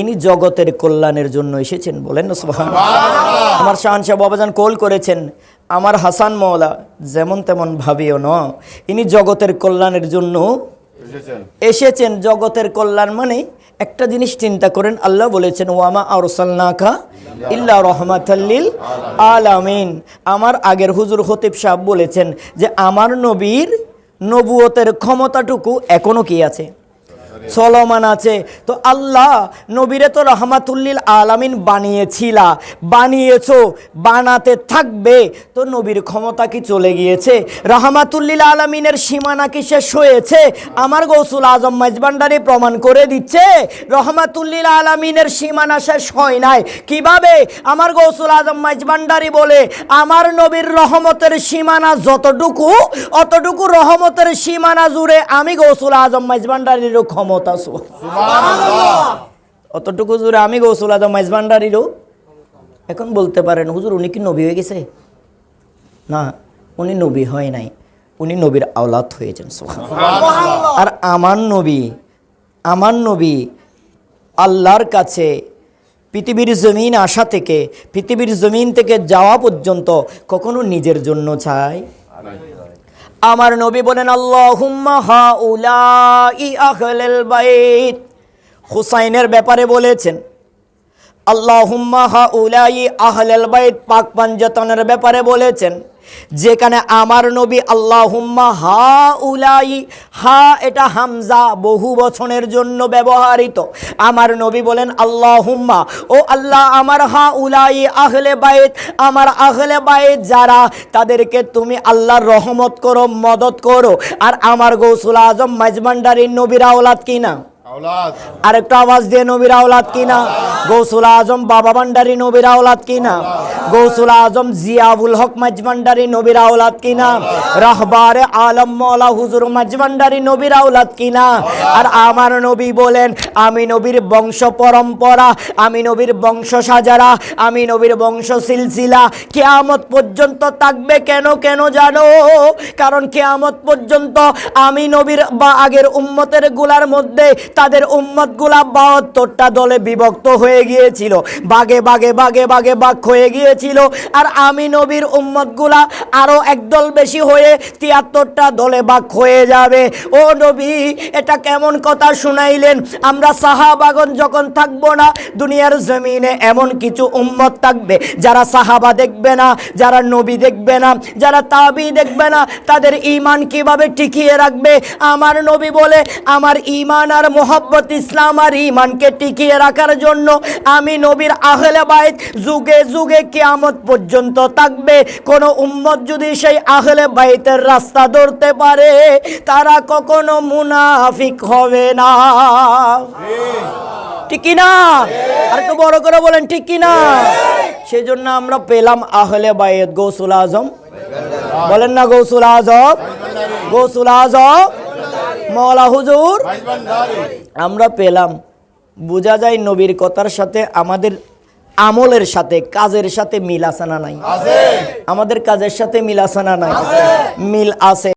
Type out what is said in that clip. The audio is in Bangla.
ইনি জগতের কল্যাণের জন্য এসেছেন বলেন আমার শাহানশাহ বাবাজান কোল করেছেন আমার হাসান মওলা যেমন তেমন ভাবিও ন ইনি জগতের কল্যাণের জন্য এসেছেন। জগতের কল্যাণ মানে একটা জিনিস চিন্তা করেন আল্লাহ বলেছেন ওয়ামা আরসালনাকা ইল্লা রহমাতাল্লিল আলামিন। আমার আগের হুজুর হতিব সাহেব বলেছেন যে আমার নবীর নবুয়তের ক্ষমতাটুকু এখনও কি আছে? চলমান আছে। তো আল্লাহ নবীরে তো রহমাতুল্লিল আলামিন বানিয়েছিলা। বানিয়েছো, বানাতে থাকবে। তো নবীর ক্ষমতা কি চলে গিয়েছে? রহমাতুল্লিল আলামিনের সীমানা কি শেষ হয়েছে? আমার গৌসুল আজম মাইজবান্ডারি প্রমাণ করে দিচ্ছে, রহমাতুল্লিল আলামিনের সীমানা শেষ হয় নাই। কীভাবে? আমার গৌসুল আজম মাইজবান্ডারি বলে, আমার নবীর রহমতের সীমানা যতটুকু, অতটুকু রহমতের সীমানা জুড়ে আমি গৌসুল আজম মাইজবান্ডারিরও ক্ষমতা সু- অতটুকু জুড়ে আমি গৌসুল আজম মাইজবান্ডারিরও এখন বলতে পারেন হুজুর উনি কি নবী হয়ে গেছে? না উনি নবী হয় নাই। উনি নবীর আওলাদ হয়েছেন আর আমার নবী আমার নবী আল্লাহর কাছে পৃথিবীর জমিন আসা থেকে পৃথিবীর জমিন থেকে যাওয়া পর্যন্ত কখনো নিজের জন্য চায়। আমার নবী বলেন হাউলাই আহলেল বাইত। হুসাইনের ব্যাপারে বলেছেন আল্লাহুম্মা হাউলাই আহলাল বাইত পাক পাঞ্জাতনের ব্যাপারে বলেছেন, যেখানে আমার নবী আল্লাহুম্মা হা উলাই হা এটা হামজা বহু বচনের জন্য ব্যবহৃত। আমার নবী বলেন, আল্লাহুম্মা, ও আল্লাহ, আমার হা উলাই আহলে বাইত, আমার আহলে বাইত যারা, তাদেরকে তুমি আল্লাহর রহমত করো, মদত করো, আর আমার গৌসুল আজম মাইজমান্ডারির নবীর আওলাদ কিনা? আরেকটা আওয়াজ দিয়ে নবীর আওলাদ কিনা? গৌসুল আজম বাবা ভান্ডারি নবীর আওলাদ কিনা? গৌসুল আজম জিয়াউল হক মাজভান্ডারি নবীর আওলাদ কিনা? রাহবারে আলম মৌলা হুজুর মাজভান্ডারি নবীর আওলাদ কিনা? আর আমার নবী বলেন, আমি নবীর বংশ পরম্পরা, আমি নবীর বংশ সাজারা, আমি নবীর বংশ সিলসিলা। কেয়ামত পর্যন্ত থাকবে কেন কেন জানো? কারণ কেয়ামত পর্যন্ত আমি নবীর বা আগের উম্মতেরগুলার মধ্যে তাদের উম্মতগুলা বাহাত্তরটা দলে বিভক্ত হয়ে গিয়েছিল। বাগে বাগে বাগে বাগে বাঘ হয়ে গিয়েছিল। আর আমি নবীর উম্মতগুলা আরও একদল বেশি হয়ে তিয়াত্তরটা দলে বাক হয়ে যাবে। ও নবী, এটা কেমন কথা শুনাইলেন? আমরা সাহাবাগন যখন থাকব না, দুনিয়ার জমিনে এমন কিছু উম্মত থাকবে। যারা সাহাবা দেখবে না, যারা নবী দেখবে না, যারা তাবি দেখবে না, তাদের ইমান কীভাবে টিকিয়ে রাখবে? আমার নবী বলে, আমার ইমান আর মোহব্বত ইসলাম আর ইমানকে টিকিয়ে রাখার জন্য আমি নবীর আহলে বাইত যুগে যুগে কেয়ামত পর্যন্ত থাকবে। কোন উম্মত যদি সেই আহলে বাইতের রাস্তা ধরতে পারে, তারা কখনো মুনাফিক হবে না। ঠিক কি না? আর একটু বড় করে বলেন, ঠিক কি না? সেই জন্য আমরা পেলাম আহলে বাইত গৌসুল আজম। বলেন না গৌসুল আজম? গৌসুল আজম? মৌলা হুজুর। আমরা পেলাম। বোঝা যায় নবীর কথার সাথে আমাদের আমলের সাথে কাজের সাথে মিল আসানা নাই? আমাদের কাজের সাথে মিল আসানা নাই? মিল আছে।